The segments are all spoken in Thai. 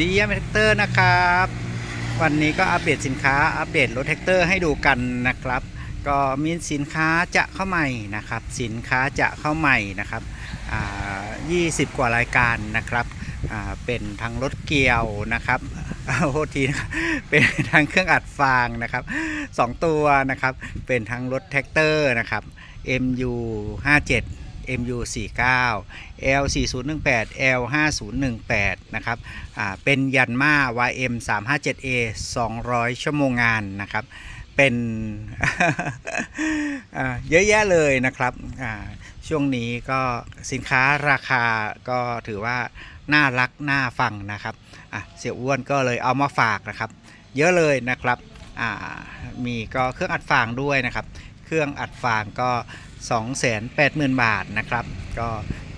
ดีเยี่ยมแท็กเตอร์นะครับ วันนี้ก็อัปเดตสินค้าอัปเดตรถแท็กเตอร์ให้ดูกันนะครับ ก็มีสินค้าจะเข้าใหม่นะครับ สินค้าจะเข้าใหม่นะครับอ่า20กว่ารายการนะครับอ่าเป็นทั้งรถเกี่ยวนะครับโทษทีนะเป็นทั้งเครื่องอัดฟางนะครับสองตัวนะครับ เป็นทั้งรถแท็กเตอร์นะครับ MU 57 MU 49 L 4018 L 5018 นะครับเป็นยันมา YM 357A 200 ชั่วโมงงานนะครับเป็นเยอะแยะเลยนะครับช่วงนี้ก็สินค้าราคาก็ถือว่าน่ารักน่าฟังนะครับเสี่ยอ้วนก็เลยเอามาฝากนะครับ เยอะเลยนะครับมีก็เครื่องอัดฟางด้วยนะครับ เครื่องอัดฟางก็ 280,000 บาทนะครับ ก็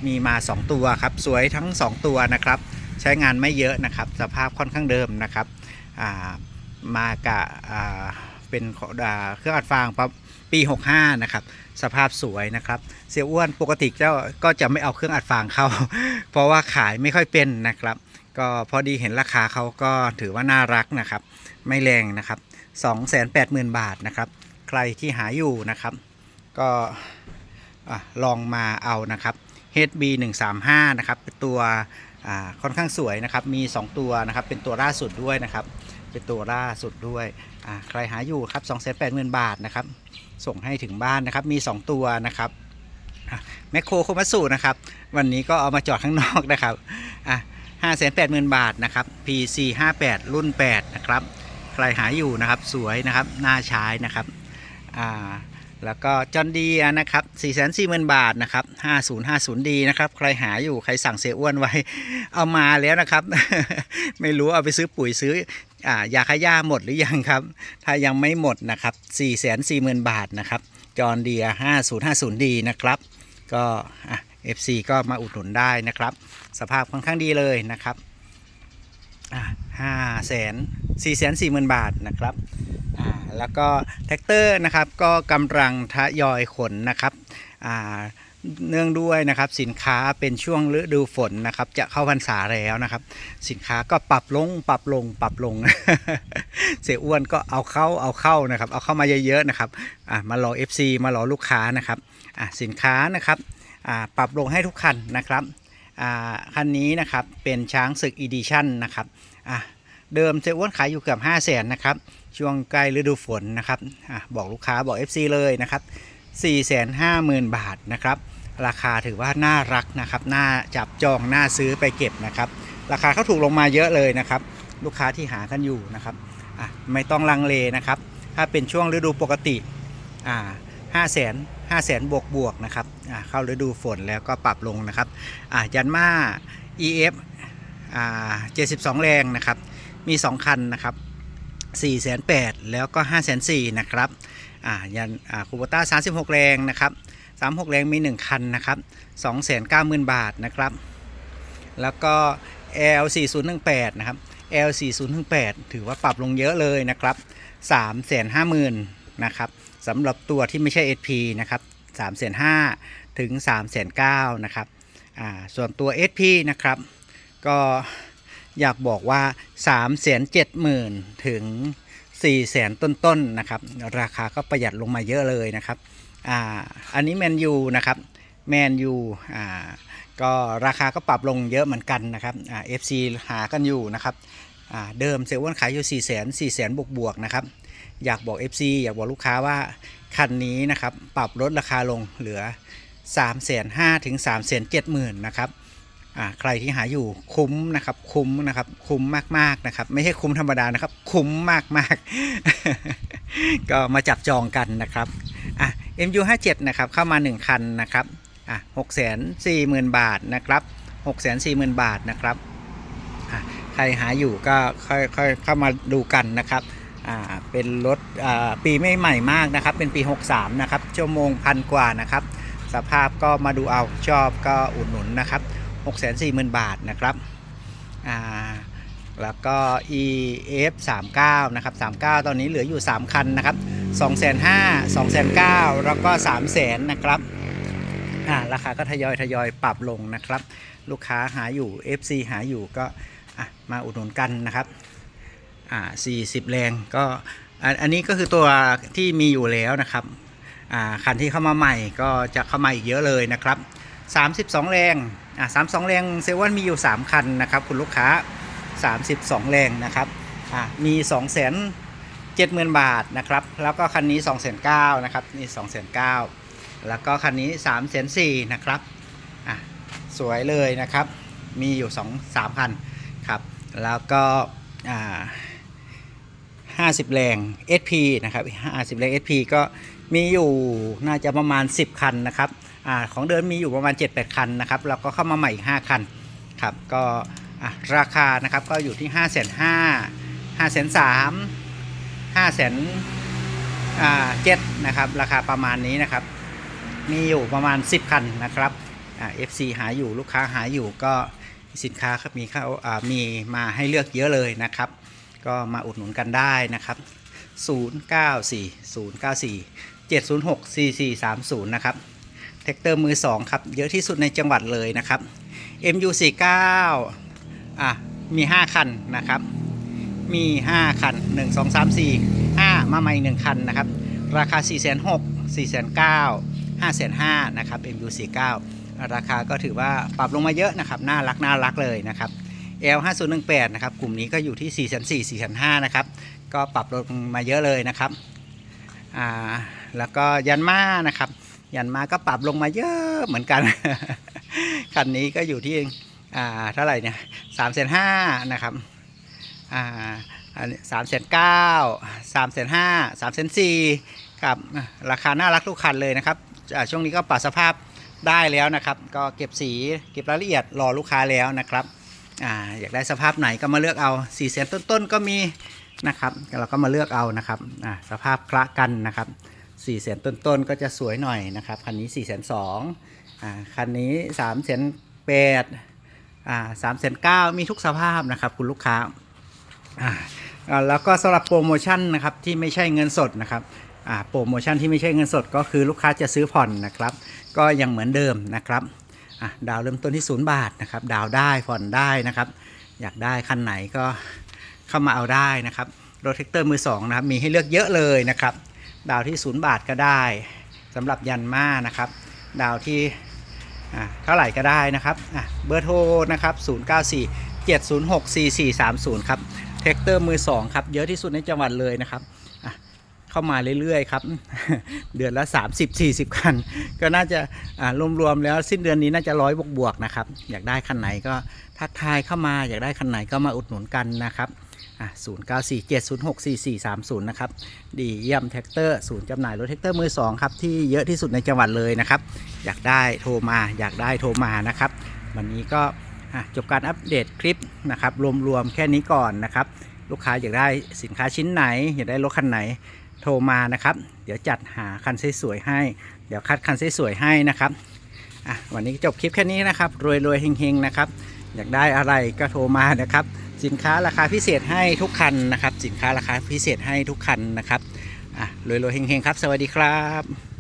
มีมา 2 ตัวครับ สวยทั้ง 2 ตัวนะครับ ใช้งานไม่เยอะนะครับ สภาพค่อนข้างเดิมนะครับามากับอ่าเป็นเครื่องอัดฟางปี 65 นะครับ สภาพสวยนะครับ เสียอ้วนปกติเจ้าก็จะไม่เอาเครื่องอัดฟางเข้า เพราะว่าขายไม่ค่อยเป็นนะครับ ก็พอดีเห็นราคาเขาก็ถือว่าน่ารักนะครับ ไม่แรงนะครับ 280,000 บาทนะครับ ใครที่หาอยู่นะครับ ก็ลองมาเอานะครับ HB 135 นะครับเป็นตัวค่อนข้างสวยนะครับ มี 2 ตัวนะครับ เป็นตัวล่าสุดด้วยนะครับ เป็นตัวล่าสุดด้วย ใครหาอยู่ครับ 280,000 บาทนะครับ ส่งให้ถึงบ้านนะครับ มี 2 ตัวนะครับแมคโครโคมัสุนะครับ วันนี้ก็เอามาจอดข้างนอกนะครับอะ580,000บาทนะครับ PC 58 รุ่น 8 นะครับ ใครหาอยู่นะครับ สวยนะครับ น่าใช้นะครับ อ่าแล้วก็จอนดีนะครับ4 4 0 0 0 0 บาทนะครับ 5050D นะครับ ใครหาอยู่ใครสั่งเสียอ้วนไว้ เอามาแล้วนะครับ ไม่รู้เอาไปซื้อปุ๋ยซื้ออ่ายาฆ่าหมดหรือยังครับ ถ้ายังไม่หมดนะครับ 4 4 0 0 0 0บาทนะครับ จอนเดีย 5050D นะครับ ก็อะ FC ก็มาอุดหนุนได้นะครับ สภาพค่อนข้างดีเลยนะครับอ่าห้าแสนสี่แสนสี่หมื่นบาทนะครับ แล้วก็แท็กเตอร์นะครับก็กำลังทยอยขนนะครับเนื่องด้วยนะครับสินค้าเป็นช่วงฤดูฝนนะครับจะเข้าพรรษาแล้วนะครับ สินค้าก็ปรับลงปรับลงปรับลง เสียอ้วนก็เอาเข้าเอาเข้านะครับ เอาเข้ามาเยอะๆนะครับมารอ FC มารอลูกค้านะครับสินค้านะครับปรับลงให้ทุกคันนะครับคันนี้นะครับเป็นช้างศึกอีดิชั่นนะครับ เดิมเสียอ้วนขายอยู่เกือบ5 0 0แสนนะครับช่วงใกล้ฤดูฝนนะครับอบอกลูกค้าบอก FC เลยนะครับ450,000 บาทนะครับราคาถือว่าน่ารักนะครับน่าจับจองน่าซื้อไปเก็บนะครับราคาเขาถูกลงมาเยอะเลยนะครับลูกค้าที่หากันอยู่นะครับไม่ต้องลังเลนะครับถ้าเป็นช่วงฤดูปกติห้าแสนห้าแสนบวกบวกๆนะครับเข้าฤดูฝนแล้วก็ปรับลงนะครับยันมา EF 72 แรงนะครับ มี 2 คันนะครับ4 8 0 0 0แล้วก็5 4 0 0 0นะครับอ่ายันอ่าคูโบต้า36แรงนะครับ36แรงมี 1 คันนะครับ290,000บาทนะครับ แล้วก็ L 4018นะครับ L 4018ถือว่าปรับลงเยอะเลยนะครับ350,000นะครับสำหรับตัวที่ไม่ใช่ SP นะครับ3 5 0 0 0ถึง3 9 0 0 0นะครับอ่าส่วนตัว SP นะครับ ก็ อยากบอกว่า3 7 0 0 0 0ถึง4 0 0 0 0 0 ต้นๆนะครับ ราคาก็ประหยัดลงมาเยอะเลยนะครับอ่าอันนี้แมนยูนะครับแมนยูอ่าก็ราคาก็ปรับลงเยอะเหมือนกันนะครับอ่า FC หากันอยู่นะครับอ่าเดิมเซลล์ขายอยู่4 0 0 0 0 0 4 0 0 0 0บวกบวกๆนะครับอยากบอก FC อยากบอกลูกค้าว่าคันนี้นะครับปรับลดราคาลงเหลือ 3 5 0 0 0ถึง3 7 0 0 0 0นะครับ ใครที่หาอยู่คุ้มนะครับ คุ้มนะครับ คุ้มมากๆนะครับ ไม่ใช่คุ้มธรรมดานะครับ คุ้มมากๆ ก็มาจับจองกันนะครับอะ MU57 นะครับเข้ามา 1 คันนะครับอะ640,000บาทนะครับ640,000บาทนะครับอะใครหาอยู่ก็ค่อยๆเข้ามาดูกันนะครับอ่าเป็นรถอ่าปีไม่ใหม่มากนะครับ เป็นปี 63 นะครับชั่วโมงพันกว่านะครับ สภาพก็มาดูเอาชอบก็อุดหนุนนะครับ 640,000 บาทนะครับอ่าแล้วก็ EF 39 นะครับ 39 ตอนนี้เหลืออยู่ 3 คันนะครับ2,500 2,900แล้วก็ 3 0 0 0 0นะครับอ่าราคาก็ทยอยทยอยปรับลงนะครับ ลูกค้าหาอยู่ FC หาอยู่ก็อะมาอุดหนุนกันนะครับอ่า40 แรงก็อันอันนี้ก็คือตัวที่มีอยู่แล้วนะครับอ่าคันที่เข้ามาใหม่ก็จะเข้ามาอีกเยอะเลยนะครับ 32 แรง อะ32แรงเซเว่นมีอยู่ 3 คันนะครับ คุณลูกค้า 32 แรงนะครับอะมี 2 0 0 0 0 70,000 บาทนะครับ แล้วก็คันนี้ 2 9 0 0 0นะครับนี่2 9 0 0 0แล้วก็คันนี้ 3 4 0 0 0นะครับอะสวยเลยนะครับ มีอยู่ 2 3 คันครับ แล้วก็อ่า50 แรง SP นะครับ 50 แรง SP ก็มีอยู่น่าจะประมาณ 10 คันนะครับ อของเดิมมีอยู่ประมาณ 7-8 คันนะครับแล้วก็เข้ามาใหม่อีก 5 คันครับก็ราคานะครับก็อยู่ที่ 5 5 0 0 0 5 5 3 0 0 5แสนอ่าเจ็ดนะครับราคาประมาณนี้นะครับ มีอยู่ประมาณ 10 คันนะครับอ่า FC หาอยู่ลูกค้าหาอยู่ก็สินค้าครับมีเข้าอ่ามีมาให้เลือกเยอะเลยนะครับ ก็มาอุดหนุนกันได้นะครับ094 094 706 4430 นะครับ แท็กเตอร์มือ2ครับ เยอะที่สุดในจังหวัดเลยนะครับ MU49 อะ มี 5 คันนะครับ มี 5 คัน 1 2 3 4 5 มาใหม่อีก1คันนะครับ ราคา 4 6 0 0 0 4 9 0 0 5 5 0นะครับ MU49 ราคาก็ถือว่าปรับลงมาเยอะนะครับ น่ารักน่ารักเลยนะครับ L 5 0 1 8 นะครับ กลุ่มนี้ก็อยู่ที่ 4 4 0 4 5นะครับ ก็ปรับลงมาเยอะเลยนะครับ อ่า แล้วก็ยันมานะครับ ยันมาก็ปรับลงมาเยอะเหมือนกัน คันนี้ก็อยู่ที่อ่าเท่าไหร่เนี่ยสามแสนห้านะครับอ่าอันสามแสนเก้าสามแสนห้าสามแสนสี่กับราคาน่ารักทุกคันเลยนะครับช่วงนี้ก็ปรับสภาพได้แล้วนะครับ ก็เก็บสีเก็บรายละเอียดรอลูกค้าแล้วนะครับอ่าอยากได้สภาพไหนก็มาเลือกเอา4ี่แสนต้นๆก็มีนะครับเราก็มาเลือกเอานะครับอ่าสภาพคละกันนะครับ 4ี่แสนต้นๆก็จะสวยหน่อยนะครับคันนี้4ี่แสนสองคันนี้3ามแสนแปดสามแสนเก้ามีทุกสภาพนะครับคุณลูกค้าแล้วก็สำหรับโปรโมชั่นนะครับที่ไม่ใช่เงินสดนะครับโปรโมชั่นที่ไม่ใช่เงินสดก็คือลูกค้าจะซื้อผ่อนนะครับ ก็ยังเหมือนเดิมนะครับดาวเริ่มต้นที่ 0 บาทนะครับ ดาวได้ผ่อนได้นะครับ อยากได้คันไหนก็เข้ามาเอาได้นะครับรถแท็กเตอร์มือสองนะครับมีให้เลือกเยอะเลยนะครับ ดาวที่0บาทก็ได้สำหรับยันมานะครับ ดาวที่อ่าเท่าไหร่ก็ได้นะครับเบอร์โทรนะครับ 094 706 4430 ครับแท็กเตอร์มือ2ครับ เยอะที่สุดในจังหวัดเลยนะครับเข้ามาเรื่อยๆครับ เดือนละ 30-40 คัน ก็น่าจะอ่ารวมๆแล้วสิ้นเดือนนี้น่าจะร้อยบวกๆนะครับ อยากได้คันไหนก็ทักทายเข้ามาอยากได้คันไหนก็มาอุดหนุนกันนะครับ อะ0947064430 นะครับ ดีเยี่ยมแท็กเตอร์ศูนย์จำหน่ายรถแท็กเตอร์มือ2ครับ ที่เยอะที่สุดในจังหวัดเลยนะครับ อยากได้โทรมา อยากได้โทรมานะครับ วันนี้ก็จบการอัปเดตคลิปนะครับ รวมๆแค่นี้ก่อนนะครับ ลูกค้าอยากได้สินค้าชิ้นไหน อยากได้รถคันไหนโทรมานะครับ เดี๋ยวจัดหาคันสวยๆให้ เดี๋ยวคัดคันสวยๆให้นะครับอะวันนี้จบคลิปแค่นี้นะครับ รวยๆเฮงๆนะครับ อยากได้อะไรก็โทรมานะครับ สินค้าราคาพิเศษให้ทุกคันนะครับ สินค้าราคาพิเศษให้ทุกคันนะครับอะรวยๆเฮงๆครับ สวัสดีครับ